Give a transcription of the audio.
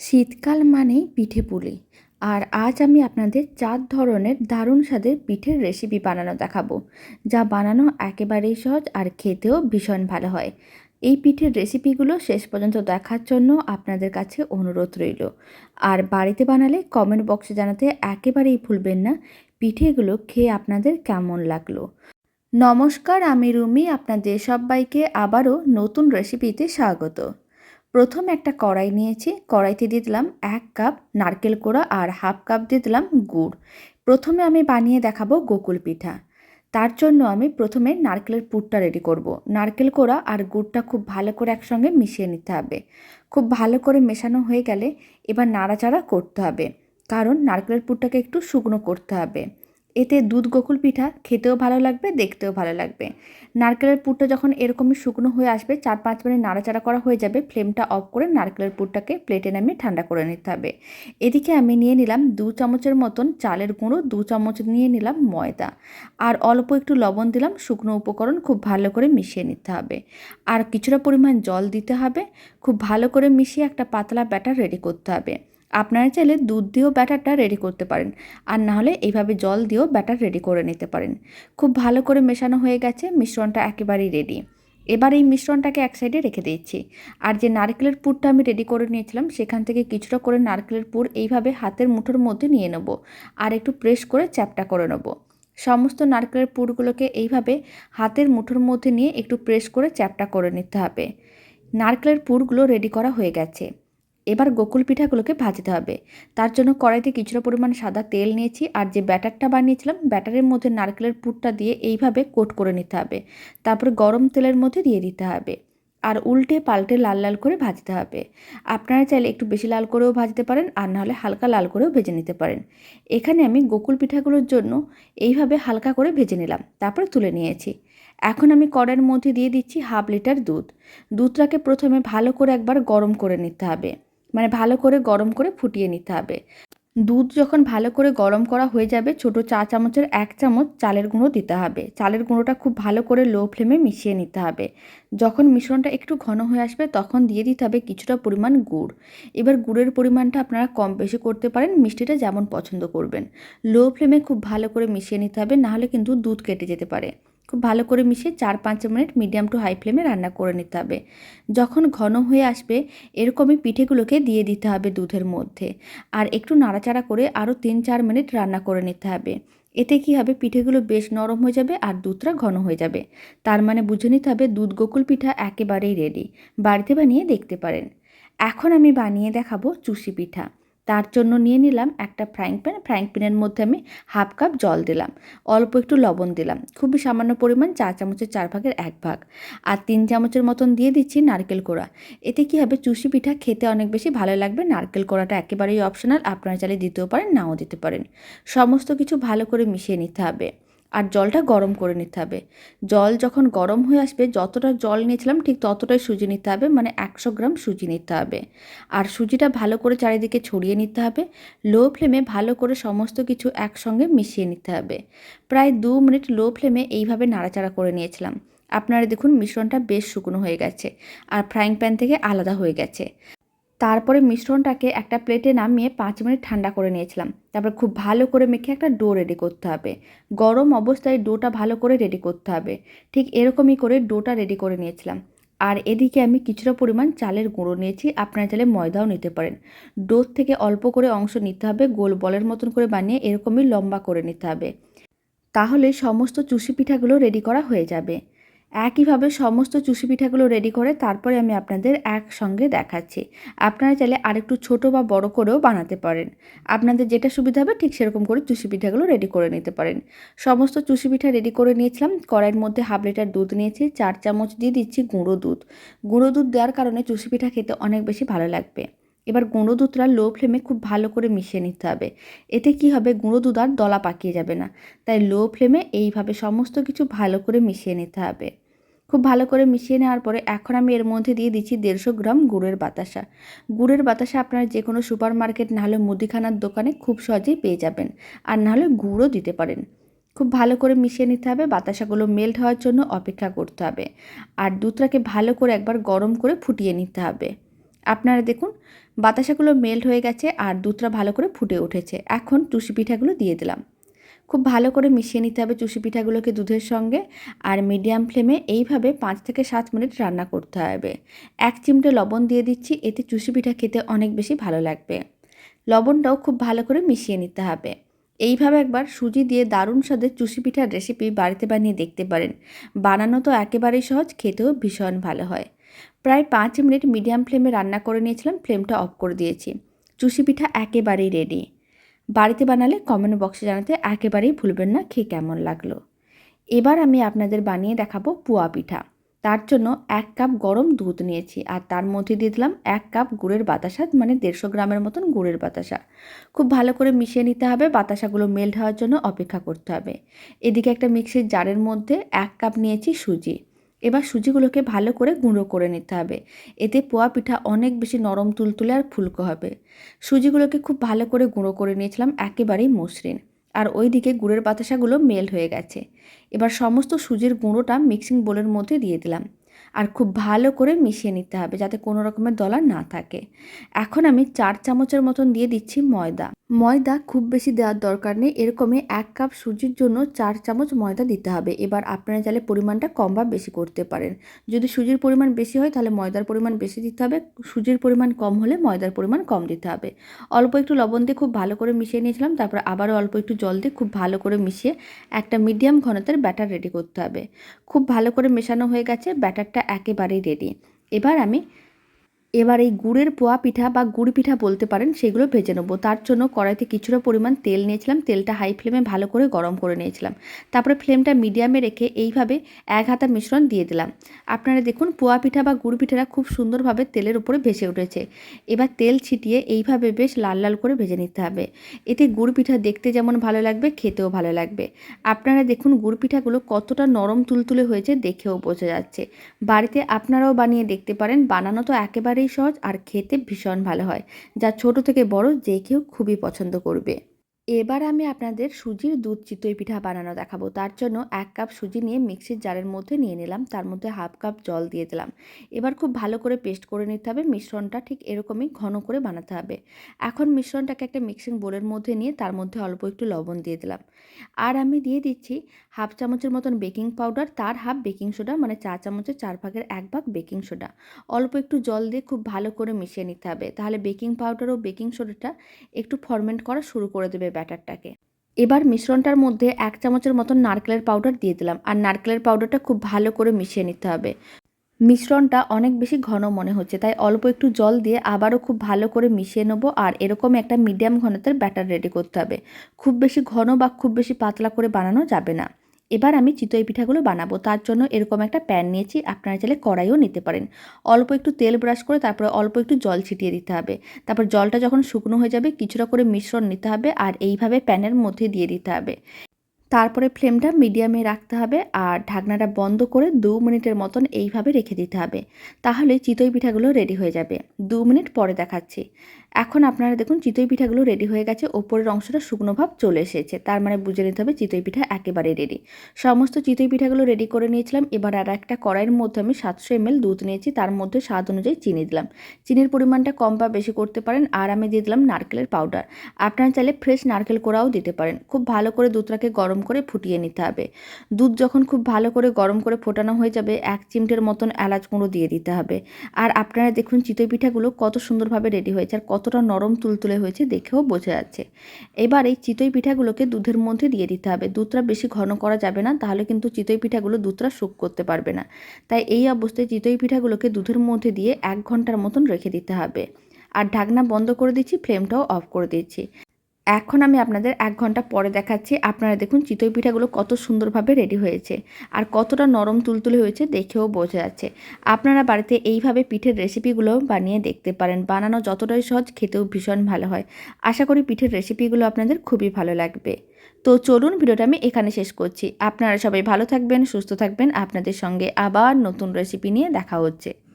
শীতকাল মানেই পিঠে পুলি। আর আজ আমি আপনাদের চার ধরনের দারুণ স্বাদের পিঠের রেসিপি বানানো দেখাবো, যা বানানো একেবারেই সহজ আর খেতেও ভীষণ ভালো হয়। এই পিঠের রেসিপিগুলো শেষ পর্যন্ত দেখার জন্য আপনাদের কাছে অনুরোধ রইল। আর বাড়িতে বানালে কমেন্ট বক্সে জানাতে একেবারেই ভুলবেন না পিঠেগুলো খেয়ে আপনাদের কেমন লাগল। নমস্কার, আমি রুমি, আপনাদের সবাইকে আবারও নতুন রেসিপিতে স্বাগত। প্রথম একটা কড়াই নিয়েছি। কড়াইতে দিয়ে দিলাম এক কাপ নারকেল কোড়া আর হাফ কাপ দিয়ে দিলাম গুড়। প্রথমে আমি বানিয়ে দেখাবো গোকুল পিঠা। তার জন্য আমি প্রথমে নারকেলের পুরটা রেডি করব। নারকেল কোড়া আর গুড়টা খুব ভালো করে একসঙ্গে মিশিয়ে নিতে হবে। খুব ভালো করে মেশানো হয়ে গেলে এবার নাড়াচাড়া করতে হবে। কারণ নারকেলের পুরটাকে একটু শুকনো করতে হবে। এতে দুধ গোকুল পিঠা খেতেও ভালো লাগবে, দেখতেও ভালো লাগবে। নারকেলের পুরটা যখন এরকমই শুকনো হয়ে আসবে, চার পাঁচ মিনিট নাড়াচাড়া করা হয়ে যাবে, ফ্লেমটা অফ করে নারকেলের পুরটাকে প্লেটে নামিয়ে ঠান্ডা করে নিতে হবে। এদিকে আমি নিয়ে নিলাম দু চামচের মতন চালের গুঁড়ো, দু চামচ নিয়ে নিলাম ময়দা। আর অল্প একটু লবণ দিলাম, শুকনো উপকরণ খুব ভালো করে মিশিয়ে নিতে হবে। আর কিছুটা পরিমাণ জল দিতে হবে, খুব ভালো করে মিশিয়ে একটা পাতলা ব্যাটার রেডি করতে হবে। আপনারা চাইলে দুধ দিয়েও ব্যাটারটা রেডি করতে পারেন। আর না হলে এইভাবে জল দিয়েও ব্যাটার রেডি করে নিতে পারেন। খুব ভালো করে মেশানো হয়ে গেছে, মিশ্রণটা একেবারেই রেডি এবার এই মিশ্রণটাকে এক সাইডে রেখে দিচ্ছি। আর যে নারকেলের পুরটা আমি রেডি করে নিয়েছিলাম, সেখান থেকে কিছুটা করে নারকেলের পুর এইভাবে হাতের মুঠোর মধ্যে নিয়ে নেব। আর একটু প্রেস করে চ্যাপটা করে নেব। সমস্ত নারকেলের পুরগুলোকে এইভাবে হাতের মুঠোর মধ্যে নিয়ে একটু প্রেস করে চ্যাপটা করে নিতে হবে। নারকেলের পুরগুলো রেডি করা হয়ে গেছে। এবার গোকুল পিঠাগুলোকে ভাজতে হবে। তার জন্য কড়াইতে কিছুটা পরিমাণ সাদা তেল নিয়েছি আর যে ব্যাটারটা বানিয়েছিলাম, ব্যাটারের মধ্যে নারকেলের পুরটা দিয়ে এইভাবে কোট করে নিতে হবে। তারপরে গরম তেলের মধ্যে দিয়ে দিতে হবে। আর উল্টে পাল্টে লাল লাল করে ভাজতে হবে। আপনারা চাইলে একটু বেশি লাল করেও ভাজতে পারেন আর নাহলে হালকা লাল করেও ভেজে নিতে পারেন। এখানে আমি গোকুল পিঠাগুলোর জন্য এইভাবে হালকা করে ভেজে নিলাম, তারপরে তুলে নিয়েছি। এখন আমি কড়াইয়ের মধ্যে দিয়ে দিচ্ছি হাফ লিটার দুধ। দুধটাকে প্রথমে ভালো করে একবার গরম করে নিতে হবে। মানে ভালো করে গরম করে ফুটিয়ে নিতে হবে। দুধ যখন ভালো করে গরম করা হয়ে যাবে, ছোট চা চামচের এক চামচ চালের গুঁড়ো দিতে হবে। চালের গুঁড়োটা খুব ভালো করে লো ফ্লেমে মিশিয়ে নিতে হবে। যখন মিশ্রণটা একটু ঘন হয়ে আসবে, তখন দিয়ে দিতে হবে কিছুটা পরিমাণ গুড়। এবার গুড়ের পরিমাণটা আপনারা কম বেশি করতে পারেন, মিষ্টিটা যেমন পছন্দ করবেন। লো ফ্লেমে খুব ভালো করে মিশিয়ে নিতে হবে, নাহলে কিন্তু দুধ কেটে যেতে পারে। খুব ভালো করে মিশিয়ে চার পাঁচ মিনিট মিডিয়াম টু হাই ফ্লেমে রান্না করে নিতে হবে। যখন ঘন হয়ে আসবে, এরকমই পিঠেগুলোকে দিয়ে দিতে হবে দুধের মধ্যে। আর একটু নাড়াচাড়া করে আরও তিন চার মিনিট রান্না করে নিতে হবে। এতে কী হবে? পিঠেগুলো বেশ নরম হয়ে যাবে আর দুধটা ঘন হয়ে যাবে। তার মানে বুঝে নিতে হবে দুধ গোকুল পিঠা একেবারেই রেডি বাড়িতে বানিয়ে দেখতে পারেন। এখন আমি বানিয়ে দেখাবো চুষি পিঠা। তার জন্য নিয়ে নিলাম একটা ফ্রাইং প্যান ফ্রাইং প্যানের মধ্যে আমি হাফ কাপ জল দিলাম। অল্প একটু লবণ দিলাম। খুবই সামান্য পরিমাণ চা চামচের চার ভাগের এক ভাগ। আর তিন চামচের মতন দিয়ে দিচ্ছি নারকেল কোড়া। এতে কী হবে? চুষি পিঠা খেতে অনেক বেশি ভালো লাগবে। নারকেল কোড়াটা একেবারেই অপশনাল আপনারা চাইলে দিতেও পারেন, নাও দিতে পারেন। সমস্ত কিছু ভালো করে মিশিয়ে নিতে হবে। আর জলটা গরম করে নিতে হবে। জল যখন গরম হয়ে আসবে, যতটা জল নিয়েছিলাম, ঠিক ততটাই সুজি নিতে হবে মানে একশো গ্রাম সুজি নিতে হবে। আর সুজিটা ভালো করে চারিদিকে ছড়িয়ে নিতে হবে, লো ফ্লেমে ভালো করে সমস্ত কিছু একসঙ্গে মিশিয়ে নিতে হবে। প্রায় দু মিনিট লো ফ্লেমে এইভাবে নাড়াচাড়া করে নিয়েছিলাম। আপনারা দেখুন, মিশ্রণটা বেশ শুকনো হয়ে গেছে, আর ফ্রাইং প্যান থেকে আলাদা হয়ে গেছে। তারপরে মিশ্রণটাকে একটা প্লেটে নামিয়ে পাঁচ মিনিট ঠান্ডা করে নিয়েছিলাম। তারপর খুব ভালো করে মেখে একটা ডো রেডি করতে হবে। গরম অবস্থায় ডোটা ভালো করে রেডি করতে হবে। ঠিক এরকমই করে ডোটা রেডি করে নিয়েছিলাম। আর এদিকে আমি কিছুটা পরিমাণ চালের গুঁড়ো নিয়েছি। আপনারা চাইলে ময়দাও নিতে পারেন। ডোর থেকে অল্প করে অংশ নিতে হবে। গোল বলের মতন করে বানিয়ে এরকমই লম্বা করে নিতে হবে। তাহলে সমস্ত চুষি পিঠাগুলো রেডি করা হয়ে যাবে। একইভাবে সমস্ত চুষি পিঠাগুলো রেডি করে তারপরে আমি আপনাদের একসঙ্গে দেখাচ্ছি। আপনারা চাইলে আরেকটু ছোট বা বড় করেও বানাতে পারেন। আপনাদের যেটা সুবিধা হবে ঠিক সেরকম করে চুষি পিঠাগুলো রেডি করে নিতে পারেন। সমস্ত চুষি পিঠা রেডি করে নিয়েছিলাম। কড়াইয়ের মধ্যে হাফ লিটার দুধ নিয়েছি, চার চামচ দিয়ে দিচ্ছি গুঁড়ো দুধ। গুঁড়ো দুধ দেওয়ার কারণে চুষি পিঠা খেতে অনেক বেশি ভালো লাগবে। এবার গুঁড়ো দুধটা লো ফ্লেমে খুব ভালো করে মিশিয়ে নিতে হবে। এতে কি হবে? গুঁড়ো দুধ আর দলা পাকিয়ে যাবে না। তাই লো ফ্লেমে এইভাবে সমস্ত কিছু ভালো করে মিশিয়ে নিতে হবে। খুব ভালো করে মিশিয়ে নেওয়ার পরে এখন আমি এর মধ্যে দিয়ে দিচ্ছি দেড়শো গ্রাম গুড়ের বাতাসা। গুড়ের বাতাসা আপনারা যে কোনো সুপার মার্কেট নাহলে মুদিখানার দোকানে খুব সহজেই পেয়ে যাবেন। আর নাহলে গুড়ও দিতে পারেন। খুব ভালো করে মিশিয়ে নিতে হবে, বাতাসাগুলো মেল্ট হওয়ার জন্য অপেক্ষা করতে হবে। আর দুধটাকে ভালো করে একবার গরম করে ফুটিয়ে নিতে হবে। আপনারা দেখুন, বাতাসাগুলো মেল্ট হয়ে গেছে আর দুধটা ভালো করে ফুটে উঠেছে। এখন টুসি পিঠাগুলো দিয়ে দিলাম। খুব ভালো করে মিশিয়ে নিতে হবে চুষি পিঠাগুলোকে দুধের সঙ্গে আর মিডিয়াম ফ্লেমে এইভাবে পাঁচ থেকে সাত মিনিট রান্না করতে হবে। এক চিমটে লবণ দিয়ে দিচ্ছি, এতে চুষি পিঠা খেতে অনেক বেশি ভালো লাগবে। লবণটাও খুব ভালো করে মিশিয়ে নিতে হবে। এইভাবে একবার সুজি দিয়ে দারুণ স্বাদের চুষি পিঠার রেসিপি বাড়িতে বানিয়ে দেখতে পারেন। বানানো তো একেবারেই সহজ, খেতেও ভীষণ ভালো হয়। প্রায় পাঁচ মিনিট মিডিয়াম ফ্লেমে রান্না করে নিয়েছিলাম, ফ্লেমটা অফ করে দিয়েছি। চুষি পিঠা একেবারেই রেডি বাড়িতে বানালে কমেন্ট বক্সে জানাতে একেবারেই ভুলবেন না, খেয়ে কেমন লাগল। এবার আমি আপনাদের বানিয়ে দেখাবো পুয়া পিঠা। তার জন্য এক কাপ গরম দুধ নিয়েছি আর তার মধ্যে দিয়ে দিলাম এক কাপ গুড়ের বাতাসা মানে দেড়শো গ্রামের মতন গুড়ের বাতাসা। খুব ভালো করে মিশিয়ে নিতে হবে, বাতাসাগুলো মেল্ট হওয়ার জন্য অপেক্ষা করতে হবে। এদিকে একটা মিক্সির জারের মধ্যে এক কাপ নিয়েছি সুজি। এবার সুজিগুলোকে ভালো করে গুঁড়ো করে নিতে হবে। এতে পোয়া পিঠা অনেক বেশি নরম, তুলতুলে আর ফুলকো হবে। সুজিগুলোকে খুব ভালো করে গুঁড়ো করে নিয়েছিলাম একেবারেই মসৃণ। আর ওই দিকে গুড়ের বাতাসাগুলো মেল হয়ে গেছে। এবার সমস্ত সুজির গুঁড়োটা মিক্সিং বোলের মধ্যে দিয়ে দিলাম। আর খুব ভালো করে মিশিয়ে নিতে হবে যাতে কোনো রকমের দলা না থাকে। এখন আমি চার চামচের মতন দিয়ে দিচ্ছি ময়দা। ময়দা খুব বেশি দেওয়ার দরকার নেই, এরকমই এক কাপ সুজির জন্য চার চামচ ময়দা দিতে হবে। এবার আপনারা চাইলে পরিমাণটা কম বা বেশি করতে পারেন। যদি সুজির পরিমাণ বেশি হয় তাহলে ময়দার পরিমাণ বেশি দিতে হবে, সুজির পরিমাণ কম হলে ময়দার পরিমাণ কম দিতে হবে। অল্প একটু লবণ দিয়ে খুব ভালো করে মিশিয়ে নিয়েছিলাম, তারপর আবারও অল্প একটু জল দিয়ে খুব ভালো করে মিশিয়ে একটা মিডিয়াম ঘনত্বের ব্যাটার রেডি করতে হবে। খুব ভালো করে মেশানো হয়ে গেছে ব্যাটারটা একেবারেই রেডি এবার আমি এবার এই গুড়ের পোয়া পিঠা বা গুড় পিঠা বলতে পারেন, সেগুলো ভেজে নেব। তার জন্য কড়াইতে কিছুটা পরিমাণ তেল নিয়েছিলাম। তেলটা হাই ফ্লেমে ভালো করে গরম করে নিয়েছিলাম। তারপরে ফ্লেমটা মিডিয়ামে রেখে এইভাবে এক হাতা মিশ্রণ দিয়ে দিলাম। আপনারা দেখুন, পোয়া পিঠা বা গুড় পিঠাটা খুব সুন্দরভাবে তেলের উপরে ভেসে উঠেছে। এবার তেল ছিটিয়ে এইভাবে বেশ লাল লাল করে ভেজে নিতে হবে। এতে গুড় পিঠা দেখতে যেমন ভালো লাগবে, খেতেও ভালো লাগবে। আপনারা দেখুন, গুড় পিঠাগুলো কতটা নরম তুলতুলে হয়েছে, দেখেও বোঝা যাচ্ছে। বাড়িতে আপনারাও বানিয়ে দেখতে পারেন। বানানো তো একেবারেই সহজ আর খেতে ভীষণ ভালো হয়। যা ছোট থেকে বড় যে কেউ খুবই পছন্দ করবে। এবার আমি আপনাদের সুজির দুধ চিতই পিঠা বানানো দেখাবো। তার জন্য এক কাপ সুজি নিয়ে মিক্সির জারের মধ্যে নিয়ে নিলাম। তার মধ্যে হাফ কাপ জল দিয়ে দিলাম। এবার খুব ভালো করে পেস্ট করে নিতে হবে। মিশ্রণটা ঠিক এরকমই ঘন করে বানাতে হবে। এখন মিশ্রণটাকে একটা মিক্সিং বোলের মধ্যে নিয়ে তার মধ্যে অল্প একটু লবণ দিয়ে দিলাম। আর আমি দিয়ে দিচ্ছি হাফ চামচের মতন বেকিং পাউডার। তার হাফ বেকিং সোডা মানে চা চামচের চার ভাগের এক ভাগ বেকিং সোডা। অল্প একটু জল দিয়ে খুব ভালো করে মিশিয়ে নিতে হবে। তাহলে বেকিং পাউডার ও বেকিং সোডাটা একটু ফরমেন্ট করা শুরু করে দেবে। ব্যাটারটাকে। এবার মিশ্রণটার মধ্যে এক চামচের মতন নারকেলের পাউডার দিয়ে দিলাম আর নারকেলের পাউডারটা খুব ভালো করে মিশিয়ে নিতে হবে। মিশ্রণটা অনেক বেশি ঘন মনে হচ্ছে, তাই অল্প একটু জল দিয়ে আবারও খুব ভালো করে মিশিয়ে নেব আর এরকম একটা মিডিয়াম ঘনতার ব্যাটার রেডি করতে হবে। খুব বেশি ঘন বা খুব বেশি পাতলা করে বানানো যাবে না। এবার আমি চিতই পিঠাগুলো বানাবো। তার জন্য এরকম একটা প্যান নিয়েছি, আপনারা চাইলে কড়াইও নিতে পারেন। অল্প একটু তেল ব্রাশ করে তারপরে অল্প একটু জল ছিটিয়ে দিতে হবে। তারপর জলটা যখন শুকনো হয়ে যাবে, কিছুটা করে মিশ্রণ নিতে হবে আর এইভাবে প্যানের মধ্যে দিয়ে দিতে হবে। তারপরে ফ্লেমটা মিডিয়ামে রাখতে হবে আর ঢাকনাটা বন্ধ করে দু মিনিটের মতন এইভাবে রেখে দিতে হবে। তাহলে চিতই পিঠাগুলো রেডি হয়ে যাবে। দু মিনিট পরে দেখাচ্ছি। এখন আপনারা দেখুন চিতই পিঠাগুলো রেডি হয়ে গেছে। ওপরের অংশটা শুকনো ভাব চলে এসেছে। তার মানে বুঝে নিতে হবে চিতই পিঠা একেবারে রেডি সমস্ত চিতই পিঠাগুলো রেডি করে নিয়েছিলাম। এবার আর একটা কড়াইয়ের মধ্যে আমি সাতশো এমএল দুধ নিয়েছি। তার মধ্যে স্বাদ অনুযায়ী চিনি দিলাম। চিনির পরিমাণটা কম বা বেশি করতে পারেন আর আমি দিয়ে দিলাম নারকেলের পাউডার আপনারা চাইলে ফ্রেশ নারকেল কোড়াও দিতে পারেন। খুব ভালো করে দুধটাকে গরম করে ফুটিয়ে নিতে হবে। দুধ যখন খুব ভালো করে গরম করে ফোটানো হয়ে যাবে, এক চিমটের মতন এলাচ গুঁড়ো দিয়ে দিতে হবে। আর আপনারা দেখুন চিতই পিঠাগুলো কত সুন্দরভাবে রেডি হয়েছে আর কতটা নরম তুলতুলে হয়েছে দেখেও বোঝা যাচ্ছে। এবার এই চিতই পিঠাগুলোকে দুধের মধ্যে দিয়ে দিতে হবে। দুধটা বেশি ঘন করা যাবে না, তাহলে কিন্তু চিতই পিঠাগুলো দুধটা শুক করতে পারবে না। তাই এই অবস্থায় চিতই পিঠাগুলোকে দুধের মধ্যে দিয়ে এক ঘণ্টার মতন রেখে দিতে হবে। আর ঢাকনা বন্ধ করে দিচ্ছি, ফ্লেমটাও অফ করে দিচ্ছি। এখন আমি আপনাদের এক ঘণ্টা পরে দেখাচ্ছি। আপনারা দেখুন চিতই পিঠাগুলো কত সুন্দরভাবে রেডি হয়েছে আর কতটা নরম তুলতুলে হয়েছে দেখেও বোঝা যাচ্ছে। আপনারা বাড়িতে এইভাবে পিঠের রেসিপিগুলো বানিয়ে দেখতে পারেন। বানানো যতটাই সহজ, খেতেও ভীষণ ভালো হয়। আশা করি পিঠের রেসিপিগুলো আপনাদের খুবই ভালো লাগবে। তো চলুন ভিডিওটা আমি এখানে শেষ করছি। আপনারা সবাই ভালো থাকবেন, সুস্থ থাকবেন। আপনাদের সঙ্গে আবার নতুন রেসিপি নিয়ে দেখা হচ্ছে।